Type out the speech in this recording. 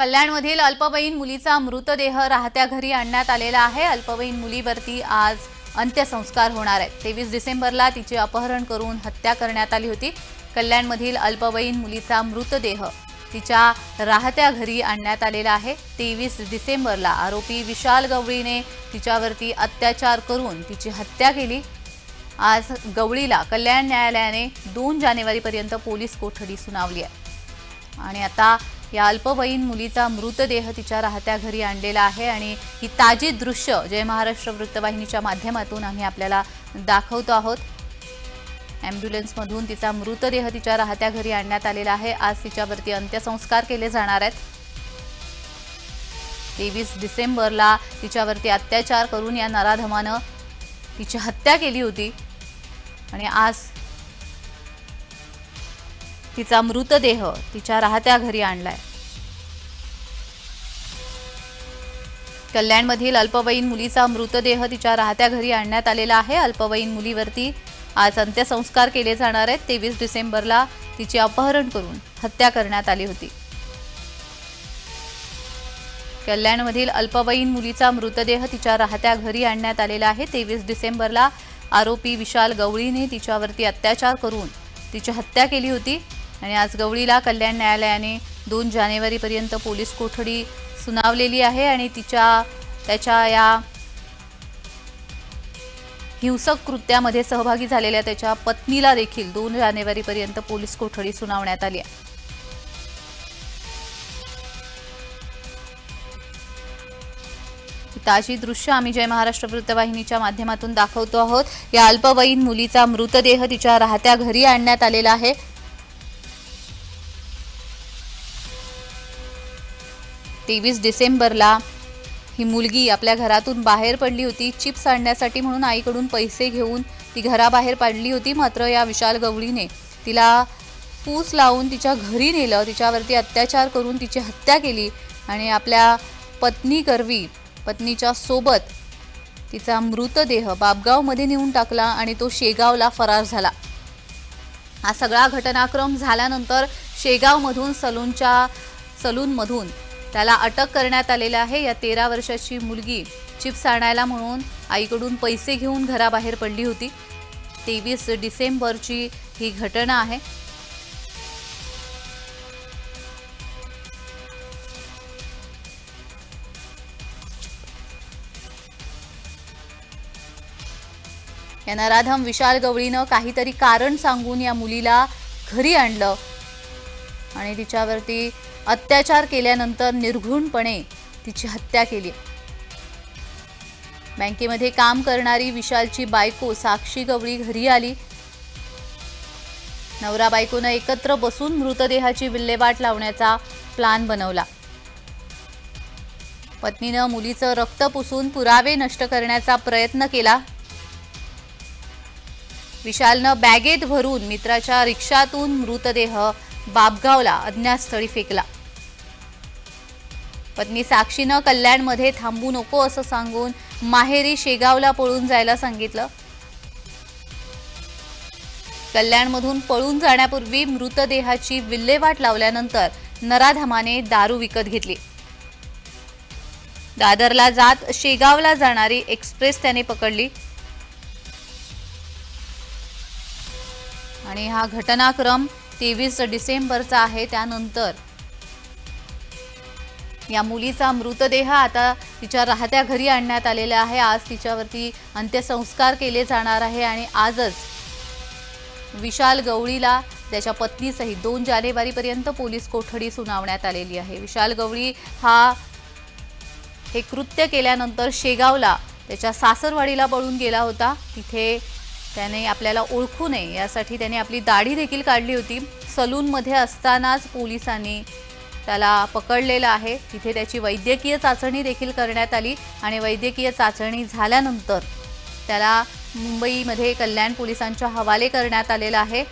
कल्याणमधील अल्पवयीन मुलीचा मृतदेह राहत्या घरी आणण्यात आलेला आहे. अल्पवयीन मुलीवरती आज अंत्यसंस्कार होणार आहेत. तेवीस डिसेंबरला तिचे अपहरण करून हत्या करण्यात आली होती. कल्याणमधील अल्पवयीन मुलीचा मृतदेह तिच्या राहत्या घरी आणण्यात आलेला आहे. तेवीस डिसेंबरला आरोपी विशाल गवळीने तिच्यावरती अत्याचार करून तिची हत्या केली. आज गवळीला कल्याण न्यायालयाने दोन जानेवारीपर्यंत पोलीस कोठडी सुनावली आहे. आणि आता या अल्पवयीन मुलीचा मृतदेह तिच्या राहत्या घरी आणलेला आहे आणि ही ताजी दृश्य जय महाराष्ट्र वृत्तवाहिनीच्या माध्यमातून आम्ही आपल्याला दाखवतो आहोत. ॲम्ब्युलन्समधून तिचा मृतदेह तिच्या राहत्या घरी आणण्यात आलेला आहे. आज तिच्यावरती अंत्यसंस्कार केले जाणार आहेत. तेवीस डिसेंबरला तिच्यावरती अत्याचार करून या नराधमानं तिची हत्या केली होती. आणि आज तिचा मृतदेह तिच्या राहत्या घरी आणलाय. कल्याणमधील अल्पवयीन मुलीचा मृतदेह तिच्या राहत्या घरी आणण्यात आलेला आहे. अल्पवयीन मुलीवरती आज अंत्यसंस्कार केले जाणार आहेत. तेवीस डिसेंबरला तिचे अपहरण करून हत्या करण्यात आली होती. कल्याणमधील अल्पवयीन मुलीचा मृतदेह तिच्या राहत्या घरी आणण्यात आलेला आहे. तेवीस डिसेंबरला आरोपी विशाल गवळीने तिच्यावरती अत्याचार करून तिची हत्या केली होती. आणि आज गवळीला कल्याण न्यायालयाने दोन जानेवारीपर्यंत पोलीस कोठडी सुनावलेली आहे आणि तिच्या त्याच्या या हिंसक कृत्यामध्ये सहभागी झालेल्या त्याच्या पत्नीला देखील दोन जानेवारीपर्यंत पोलीस कोठडी सुनावण्यात आली आहे. ताजी दृश्य आम्ही जय महाराष्ट्र वृत्तवाहिनीच्या माध्यमातून दाखवतो आहोत. या अल्पवयीन मुलीचा मृतदेह तिच्या राहत्या घरी आणण्यात आलेला आहे. तेवीस डिसेंबरला ही मुलगी आपल्या घरातून बाहेर पडली होती चिप्स आणण्यासाठी म्हणून आईकडून पैसे घेऊन ती घराबाहेर पडली होती मात्र या विशाल गवळीने तिला फूस लावून तिच्या घरी नेलं तिच्यावरती अत्याचार करून तिची हत्या केली आणि आपल्या पत्नी करवी पत्नीच्या सोबत तिचा मृतदेह बाबगावमध्ये नेऊन टाकला आणि तो शेगावला फरार झाला. हा सगळा घटनाक्रम झाल्यानंतर शेगावमधून सलूनच्या सलूनमधून त्याला अटक करण्यात आलेलं आहे. या तेरा वर्षाची मुलगी चिप्स आणायला म्हणून आईकडून पैसे घेऊन घराबाहेर पडली होती. तेवीस डिसेंबरची ही घटना आहे. या नराधम विशाल गवळीनं काहीतरी कारण सांगून या मुलीला घरी आणलं. आणि तिच्यावरती अत्याचार केल्यानंतर निर्घृणपणे तिची हत्या केली. बँकेमध्ये काम करणारी विशालची बायको साक्षी गवळी घरी आली. नवरा बायकोनं एकत्र बसून मृतदेहाची विल्हेवाट लावण्याचा प्लान बनवला. पत्नीनं मुलीचं रक्त पुसून पुरावे नष्ट करण्याचा प्रयत्न केला. विशालनं बॅगेत भरून मित्राच्या रिक्षातून मृतदेह बाबगावला अज्ञातस्थळी फेकला. पत्नी साक्षीनं कल्याणमध्ये थांबू नको असं सांगून माहेरी शेगावला पळून जायला सांगितलं. कल्याणमधून पळून जाण्यापूर्वी मृतदेहाची विल्हेवाट लावल्यानंतर नराधमाने दारू विकत घेतली. दादरला जात शेगावला जाणारी एक्सप्रेस त्याने पकडली. आणि हा घटनाक्रम तेवीस डिसेंबरचा आहे त्यानंतर. या मुलीचा मृतदेह आता तिच्या राहत्या घरी आणण्यात आलेला आहे. आज तिच्यावरती अंत्यसंस्कार केले जाणार आहे आणि आजच विशाल गवळीला त्याच्या पत्नीसहित दोन जानेवारीपर्यंत पोलीस कोठडी सुनावण्यात आलेली आहे. विशाल गवळी हा हे कृत्य केल्यानंतर शेगावला त्याच्या सासरवाडीला पळून गेला होता. तिथे त्याने आपल्याला ओळखू नये यासाठी त्याने आपली दाढी देखील काढली होती. सलूनमध्ये असतानाच पोलिसांनी त्याला पकडलेलं आहे. तिथे त्याची वैद्यकीय चाचणी देखील करण्यात आली आणि वैद्यकीय चाचणी झाल्यानंतर त्याला मुंबईमध्ये कल्याण पोलिसांच्या हवाले करण्यात आलेलं आहे.